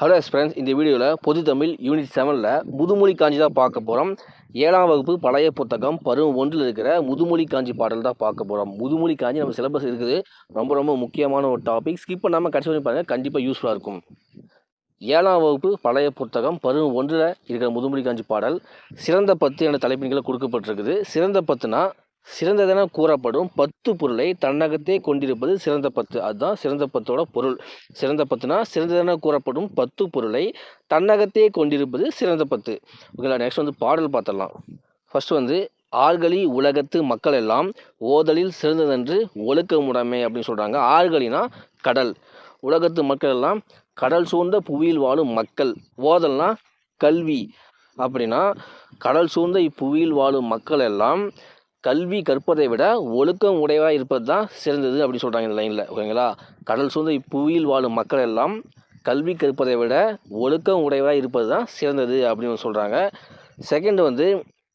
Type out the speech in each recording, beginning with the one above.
Hello yes friends இந்த வீடியோவில் பொது தமிழ் யூனிட் செவனில் முதுமொழி காஞ்சி தான் பார்க்க போகிறோம் ஏழாம் வகுப்பு பழைய புத்தகம் பருவம் ஒன்றில் இருக்கிற முதுமொழி காஞ்சி பாடல் தான் பார்க்க போகிறோம் முதுமொழி காஞ்சி நம்ம சிலபஸ் இருக்குது. ரொம்ப ரொம்ப முக்கியமான ஒரு டாபிக் ஸ்கிப் பண்ணாமல் கடைசி வரைக்கும் பாருங்கள் கண்டிப்பாக யூஸ்ஃபுல்லாக இருக்கும். ஏழாம் வகுப்பு பழைய புத்தகம் பருவம் ஒன்றில் இருக்கிற முதுமொழி காஞ்சி பாடல் சிறந்த பத்து என்ற தலைப்பின்களை கொடுக்கப்பட்டிருக்குது. சிறந்த பத்துனா சிறந்ததென கூறப்படும் பத்து பொருளை தன்னகத்தே கொண்டிருப்பது சிறந்த பத்து. அதுதான் சிறந்த பத்தோட பொருள். சிறந்த பத்துனா சிறந்ததென கூறப்படும் பத்து பொருளை தன்னகத்தே கொண்டிருப்பது சிறந்த பத்து. ஓகேங்களா நெக்ஸ்ட் வந்து பாடல் பார்த்துடலாம் ஃபர்ஸ்ட் வந்து ஆர்கலி உலகத்து மக்கள் எல்லாம் ஓதலில் சிறந்ததென்று ஒழுக்கமுடைமை அப்படின்னு சொல்கிறாங்க ஆர்கலினா கடல். உலகத்து மக்கள் எல்லாம் கடல் சூழ்ந்த புவியில் வாழும் மக்கள். ஓதல்னா கல்வி. அப்படின்னா கடல் சூழ்ந்த இப்புவியில் வாழும் மக்கள் எல்லாம் கல்வி கற்பதை விட ஒழுக்கம் உடையவாக இருப்பது தான் சிறந்தது அப்படின்னு சொல்கிறாங்க இந்த லைனில் ஓகேங்களா? கடல் சூழ்ந்த இப்புவியில் வாழும் மக்கள் எல்லாம் கல்வி கற்பதை விட ஒழுக்கம் உடையவாக இருப்பது தான் சிறந்தது அப்படின்னு சொல்கிறாங்க செகண்ட் வந்து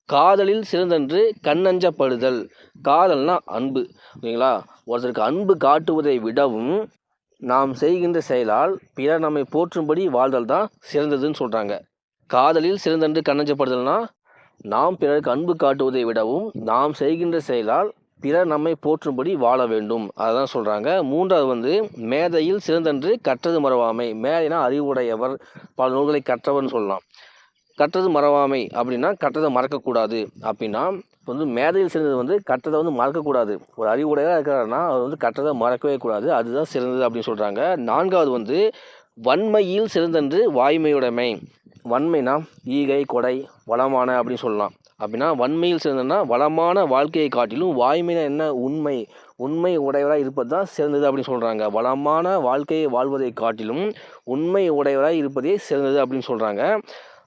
காதலில் சிறந்தன்று கண்ணஞ்சப்படுதல். காதல்னா அன்பு ஓகேங்களா? ஒருத்தருக்கு அன்பு காட்டுவதை விடவும் நாம் செய்கின்ற செயலால் பிறர் நம்மை போற்றும்படி வாழ்தல் தான் சிறந்ததுன்னு சொல்கிறாங்க காதலில் சிறந்தன்று கண்ணஞ்சப்படுதல்னா நாம் பிறருக்கு அன்பு காட்டுவதை விடவும் நாம் செய்கின்ற செயலால் பிறர் நம்மை போற்றும்படி வாழ வேண்டும். அதுதான் சொல்கிறாங்க மூன்றாவது வந்து மேதையில் சிறந்தன்று கற்றது மறவாமை. மேதைனா அறிவுடையவர். பல நூல்களை கற்றவர்னு சொல்லலாம். கற்றது மறவாமை அப்படின்னா கற்றதை மறக்கக்கூடாது. அப்படின்னா வந்து மேதையில் சிறந்தது வந்து கற்றதை வந்து மறக்கக்கூடாது. ஒரு அறிவுடையதாக இருக்கிறாருன்னா அவர் வந்து கற்றதை மறக்கவே கூடாது. அதுதான் சிறந்தது அப்படின்னு சொல்கிறாங்க நான்காவது வந்து வன்மையில் சிறந்தன்று வாய்மையுடைமை. வன்மைனா ஈகை கொடை வளமான அப்படின்னு சொல்லலாம். அப்படின்னா வன்மையில் சிறந்ததுன்னா வளமான வாழ்க்கையை காட்டிலும் வாய்மைனா என்ன? உண்மை. உண்மை உடையவராக இருப்பது தான் சிறந்தது அப்படின்னு சொல்கிறாங்க வளமான வாழ்க்கையை வாழ்வதை காட்டிலும் உண்மை உடையவராக இருப்பதே சிறந்தது அப்படின்னு சொல்கிறாங்க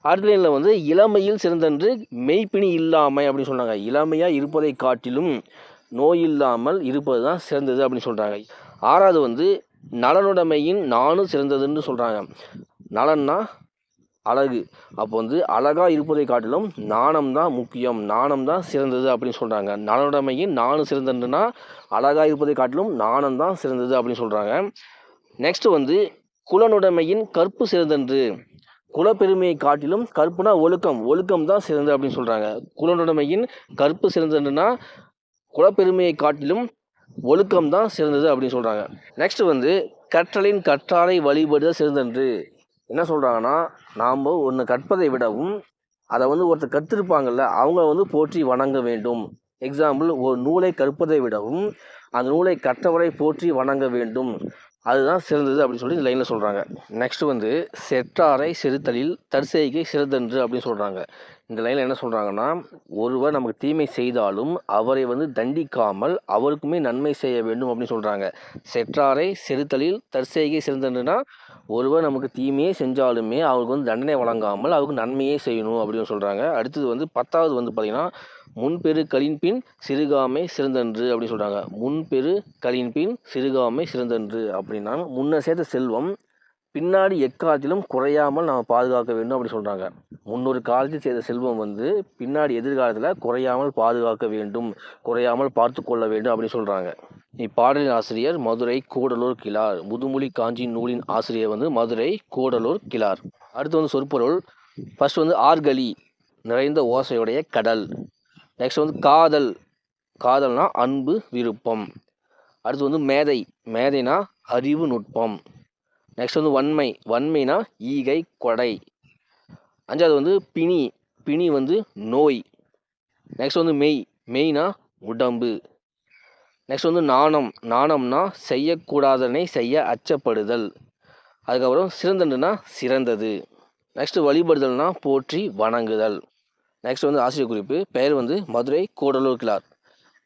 அடுத்த வந்து இளமையில் சிறந்தன்று மெய்ப்பினி இல்லாமை அப்படின்னு சொல்கிறாங்க இளமையாக இருப்பதை காட்டிலும் நோய் இல்லாமல் இருப்பது தான் சிறந்தது அப்படின்னு சொல்கிறாங்க ஆறாவது வந்து நலனுடைமையின் நானும் சிறந்ததுன்னு சொல்கிறாங்க நலன்னா அழகு. அப்போ வந்து அழகாக இருப்பதை காட்டிலும் நாணம் தான் முக்கியம். நாணம் தான் சிறந்தது அப்படின்னு சொல்கிறாங்க நலனுடைமையும் நானும் சிறந்ததுன்னா அழகாக இருப்பதை காட்டிலும் நாணம் தான் சிறந்தது அப்படின்னு சொல்கிறாங்க நெக்ஸ்ட்டு வந்து குலனுடைமையின் கற்பு சிறந்தன்று. குலப்பெருமையை காட்டிலும் கற்புனா ஒழுக்கம். ஒழுக்கம் தான் சிறந்தது அப்படின்னு சொல்கிறாங்க குலனுடைமையின் கற்பு சிறந்ததுன்னா குலப்பெருமையை காட்டிலும் ஒழுக்கம் தான் சிறந்தது அப்படின்னு சொல்கிறாங்க நெக்ஸ்ட் வந்து கற்றலின் கற்றாலை வழிபடுதல் சிறந்தன்று. என்ன சொல்கிறாங்கன்னா நாம் ஒன்று கற்பதை விடவும் அதை வந்து ஒருத்தர் கற்றுருப்பாங்கல்ல அவங்கள வந்து போற்றி வணங்க வேண்டும். எக்ஸாம்பிள் ஒரு நூலை கற்பதை விடவும் அந்த நூலை கற்றவரை போற்றி வணங்க வேண்டும். அதுதான் சிறந்தது அப்படின்னு சொல்லி இந்த லைனில் சொல்கிறாங்க நெக்ஸ்ட் வந்து செற்றாரை சிறுத்தலில் தற்செய்கை சிறந்தன்று அப்படின்னு சொல்கிறாங்க இந்த லைனில் என்ன சொல்கிறாங்கன்னா ஒருவர் நமக்கு தீமை செய்தாலும் அவரை வந்து தண்டிக்காமல் அவருக்குமே நன்மை செய்ய வேண்டும் அப்படின்னு சொல்கிறாங்க செற்றாரை செருத்தலில் தற்செய்கை சிறந்தன்றுனா ஒருவர் நமக்கு தீமையே செஞ்சாலுமே அவருக்கு வந்து தண்டனை வழங்காமல் அவருக்கு நன்மையே செய்யணும் அப்படின்னு சொல்கிறாங்க அடுத்தது வந்து பத்தாவது வந்து பார்த்திங்கன்னா முன்பெரு பின் சிறுகாமை சிறந்தன்று அப்படின்னு சொல்கிறாங்க முன்பெரு களின்பின் சிறுகாமை சிறந்தன்று அப்படின்னா முன்ன சேர்த்த செல்வம் பின்னாடி எக்காலத்திலும் குறையாமல் நாம் பாதுகாக்க வேண்டும் அப்படி சொல்கிறாங்க முன்னொரு காலத்தில் செய்த செல்வம் வந்து பின்னாடி எதிர்காலத்தில் குறையாமல் பாதுகாக்க வேண்டும் குறையாமல் பார்த்து கொள்ள வேண்டும் அப்படின்னு சொல்கிறாங்க இப்பாடலின் ஆசிரியர் மதுரை கூடலூர் கிளார் முதுமொழி காஞ்சி நூலின் ஆசிரியர் வந்து மதுரை கூடலூர் கிளார் அடுத்து வந்து சொற்பொருள் ஃபர்ஸ்ட் வந்து ஆர்கலி நிறைந்த ஓசையுடைய கடல். நெக்ஸ்ட் வந்து காதல். காதல்னா அன்பு விருப்பம். அடுத்து வந்து மேதை. மேதைனா அறிவு நுட்பம். நெக்ஸ்ட் வந்து வன்மை. வன்மைனா ஈகை கொடை. அஞ்சாவது வந்து பிணி. பிணி வந்து நோய். நெக்ஸ்ட் வந்து மெய். மெய்னா உடம்பு. நெக்ஸ்ட் வந்து நாணம். நாணம்னா செய்யக்கூடாதனை செய்ய அச்சப்படுதல். அதுக்கப்புறம் சிறந்தண்டுனா சிறந்தது. நெக்ஸ்ட் வழிபடுதல்னா போற்றி வணங்குதல். நெக்ஸ்ட் வந்து ஆசிரியர் குறிப்பு. பெயர் வந்து மதுரை கூடலூர் கிளார்.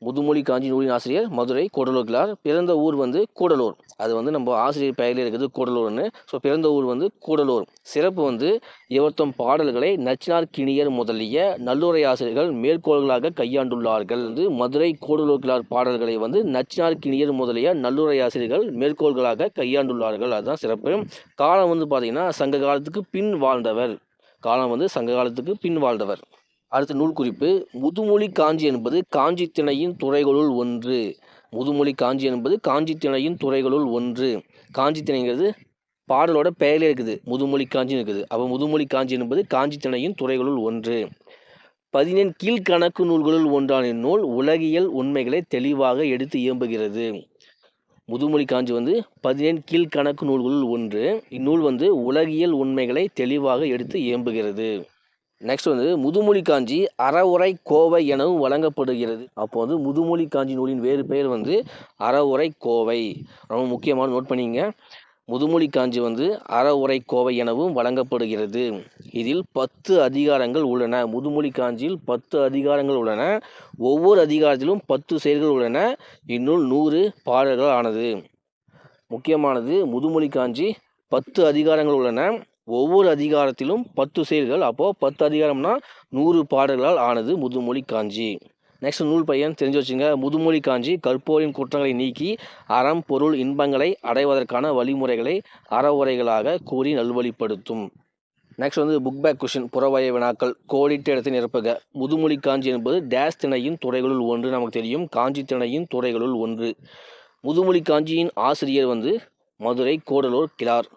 முதுமொழி காஞ்சி நூலின் ஆசிரியர் மதுரை கூடலூர் கிளார். பிறந்த ஊர் வந்து கூடலூர். அது வந்து நம்ம ஆசிரியர் பெயரில் இருக்குது கூடலூர்னு. ஸோ பிறந்த ஊர் வந்து கூடலூர். சிறப்பு வந்து இவர்த்தம் பாடல்களை நச்சினார் கிணியர் முதலிய நல்லுரை ஆசிரியர்கள் மேற்கோள்களாக கையாண்டுள்ளார்கள். வந்து மதுரை கூடலூர் கிளார் பாடல்களை வந்து நச்சினார் கிணியர் முதலிய நல்லுரை ஆசிரியர்கள் மேற்கோள்களாக கையாண்டுள்ளார்கள். அதுதான் சிறப்பு. காலம் வந்து பார்த்திங்கன்னா சங்க காலத்துக்கு பின் வாழ்ந்தவர். காலம் வந்து சங்க காலத்துக்கு பின் வாழ்ந்தவர். அடுத்த நூல் குறிப்பு முதுமொழி காஞ்சி என்பது காஞ்சி திணையின் துறைகளுள் ஒன்று. முதுமொழி காஞ்சி என்பது காஞ்சி திணையின் துறைகளுள் ஒன்று. காஞ்சி திணைங்கிறது பாடலோட பெயரே இருக்குது. முதுமொழி காஞ்சின்னு இருக்குது. அப்போ முதுமொழி காஞ்சி என்பது காஞ்சி திணையின் துறைகளுள் ஒன்று. பதினெண் கீழ்கணக்கு நூல்களுள் ஒன்றான இந்நூல் உலகியல் உண்மைகளை தெளிவாக எடுத்து இயம்புகிறது. முதுமொழி காஞ்சி வந்து பதினெண் கீழ்கணக்கு நூல்களுள் ஒன்று. இந்நூல் வந்து உலகியல் உண்மைகளை தெளிவாக எடுத்து இயம்புகிறது. நெக்ஸ்ட் வந்து முதுமொழி காஞ்சி அறவுரை கோவை எனவும் வழங்கப்படுகிறது. அப்போ வந்து முதுமொழி காஞ்சி நூலின் வேறு பெயர் வந்து அறவுரை கோவை. ரொம்ப முக்கியமான நோட் பண்ணிங்க. முதுமொழி காஞ்சி வந்து அறவுரை கோவை எனவும் வழங்கப்படுகிறது. இதில் பத்து அதிகாரங்கள் உள்ளன. முதுமொழி காஞ்சியில் பத்து அதிகாரங்கள் உள்ளன. ஒவ்வொரு அதிகாரத்திலும் பத்து செயல்கள் உள்ளன. இந்நூல் நூறு பாடல்கள் ஆனது முக்கியமானது முதுமொழி காஞ்சி பத்து அதிகாரங்கள் உள்ளன. ஒவ்வொரு அதிகாரத்திலும் பத்து செயல்கள். அப்போது பத்து அதிகாரம்னா நூறு பாடல்களால் ஆனது முதுமொழி காஞ்சி. நெக்ஸ்ட் நூல் பையன் தெரிஞ்சு வச்சுங்க. முதுமொழி காஞ்சி கற்போரின் குற்றங்களை நீக்கி அறம் பொருள் இன்பங்களை அடைவதற்கான வழிமுறைகளை அறவுரைகளாக கூறி நல்வழிப்படுத்தும். நெக்ஸ்ட் வந்து புக் பேக் கொஷின் புறவய வினாக்கள் கோடிட்ட இடத்தை நிரப்புக. முதுமொழி காஞ்சி என்பது டேஸ் திணையின் துறைகளுள் ஒன்று நமக்கு தெரியும். காஞ்சி திணையின் துறைகளுள் ஒன்று. முதுமொழி காஞ்சியின் ஆசிரியர் வந்து மதுரை கோடலூர் கிளார்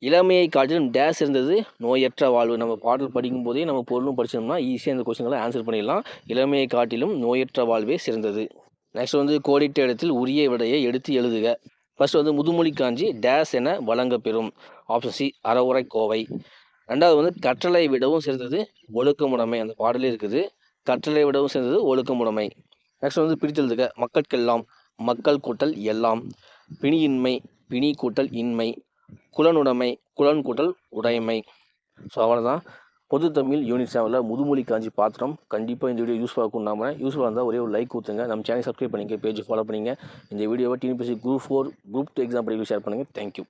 இளமையை காட்டிலும் டேஸ் இருந்தது. நோயற்ற வாழ்வு. நம்ம பாடல் படிக்கும் போதே நம்ம பொருளும் படிச்சோம்னா ஈஸியாக இந்த கொஸ்டின்களை ஆன்சர் பண்ணிடலாம். இளமையை காட்டிலும் நோயற்ற வாழ்வே சிறந்தது. நெக்ஸ்ட் வந்து கோடிட்ட இடத்தில் உரிய விடையை எடுத்து எழுதுக. ஃபர்ஸ்ட் வந்து முதுமொழி காஞ்சி டேஸ் என வழங்கப்பெறும் ஆப்ஷன் சி அறவுரை கோவை. ரெண்டாவது வந்து கற்றலை விடவும் சிறந்தது ஒழுக்கமுடைமை. அந்த பாடலே இருக்குது. கற்றலை விடவும் சிறந்தது ஒழுக்கமுடைமை. நெக்ஸ்ட் வந்து பிரித்தெழுதுக மக்கட்கெல்லாம் மக்கள் கூட்டல் எல்லாம். பிணியின்மை பிணி கூட்டல் இன்மை. குலனுடைமை குலன் கூட்டல் உடைமை. ஸோ அவ்வளோதான் பொது தமிழ் யூனிட் செவனில் முதுமொழி காஞ்சி பாத்திரம். கண்டிப்பாக இந்த வீடியோ யூஸ்ஃபுல்லாக இருக்கும் நாம யூஸ்ஃபுல்லாக இருந்தால் ஒரே ஒரு லைக் கொடுத்துங்க நம்ம சேனல் சப்ஸ்கிரைப் பண்ணிங்க பேஜ் ஃபாலோ பண்ணிங்க. இந்த வீடியோவை TNPSC group four group two exam படிக்க ஷேர் பண்ணுங்கள் தேங்க்யூ